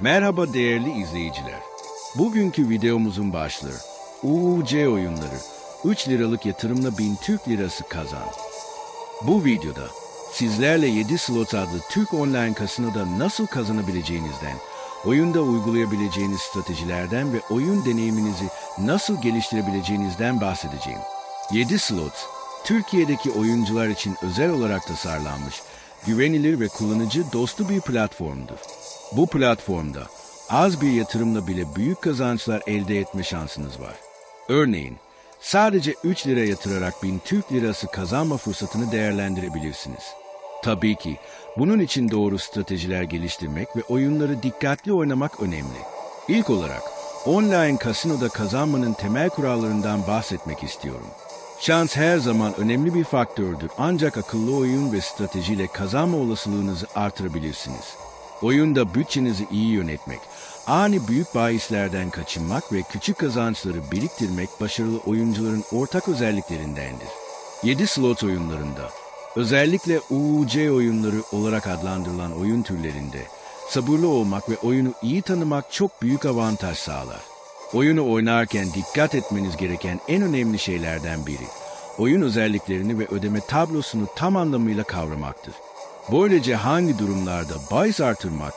Merhaba değerli izleyiciler. Bugünkü videomuzun başlığı UUC oyunları 3 liralık yatırımla 1000 Türk lirası kazan. Bu videoda sizlerle 7 slot adlı Türk online kasinoda nasıl kazanabileceğinizden, oyunda uygulayabileceğiniz stratejilerden ve oyun deneyiminizi nasıl geliştirebileceğinizden bahsedeceğim. 7 slot, Türkiye'deki oyuncular için özel olarak tasarlanmış, güvenilir ve kullanıcı dostu bir platformdur. Bu platformda az bir yatırımla bile büyük kazançlar elde etme şansınız var. Örneğin sadece 3 lira yatırarak 1000 Türk lirası kazanma fırsatını değerlendirebilirsiniz. Tabii ki bunun için doğru stratejiler geliştirmek ve oyunları dikkatli oynamak önemli. İlk olarak online kasinoda kazanmanın temel kurallarından bahsetmek istiyorum. Şans her zaman önemli bir faktördür ancak akıllı oyun ve stratejiyle kazanma olasılığınızı artırabilirsiniz. Oyunda bütçenizi iyi yönetmek, ani büyük bahislerden kaçınmak ve küçük kazançları biriktirmek başarılı oyuncuların ortak özelliklerindendir. 7 slot oyunlarında, özellikle UUC oyunları olarak adlandırılan oyun türlerinde, sabırlı olmak ve oyunu iyi tanımak çok büyük avantaj sağlar. Oyunu oynarken dikkat etmeniz gereken en önemli şeylerden biri, oyun özelliklerini ve ödeme tablosunu tam anlamıyla kavramaktır. Böylece hangi durumlarda bahis artırmak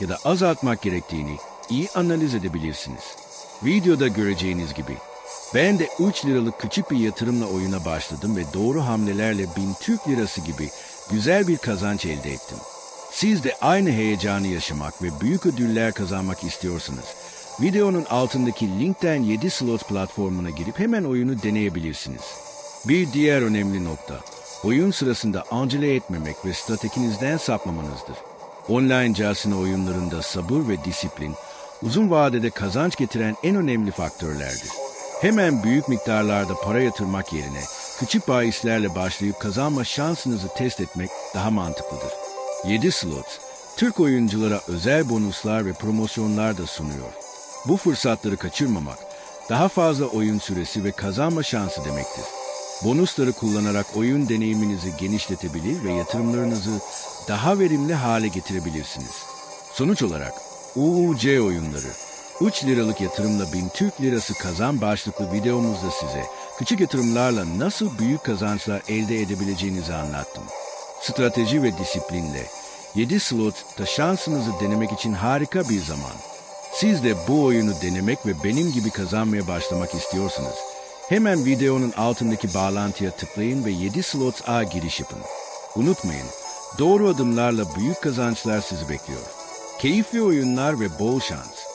ya da azaltmak gerektiğini iyi analiz edebilirsiniz. Videoda göreceğiniz gibi ben de 3 liralık küçük bir yatırımla oyuna başladım ve doğru hamlelerle 1000 Türk lirası gibi güzel bir kazanç elde ettim. Siz de aynı heyecanı yaşamak ve büyük ödüller kazanmak istiyorsanız videonun altındaki linkten 7 slot platformuna girip hemen oyunu deneyebilirsiniz. Bir diğer önemli nokta, oyun sırasında acele etmemek ve stratejinizden sapmamanızdır. Online casino oyunlarında sabır ve disiplin, uzun vadede kazanç getiren en önemli faktörlerdir. Hemen büyük miktarlarda para yatırmak yerine küçük bahislerle başlayıp kazanma şansınızı test etmek daha mantıklıdır. 7 slot, Türk oyunculara özel bonuslar ve promosyonlar da sunuyor. Bu fırsatları kaçırmamak, daha fazla oyun süresi ve kazanma şansı demektir. Bonusları kullanarak oyun deneyiminizi genişletebilir ve yatırımlarınızı daha verimli hale getirebilirsiniz. Sonuç olarak UUC oyunları 3 liralık yatırımla 1000 Türk lirası kazan başlıklı videomuzda size küçük yatırımlarla nasıl büyük kazançlar elde edebileceğinizi anlattım. Strateji ve disiplinle 7 slotta şansınızı denemek için harika bir zaman. Siz de bu oyunu denemek ve benim gibi kazanmaya başlamak istiyorsanız hemen videonun altındaki bağlantıya tıklayın ve 7 slot A giriş yapın. Unutmayın, doğru adımlarla büyük kazançlar sizi bekliyor. Keyifli oyunlar ve bol şans.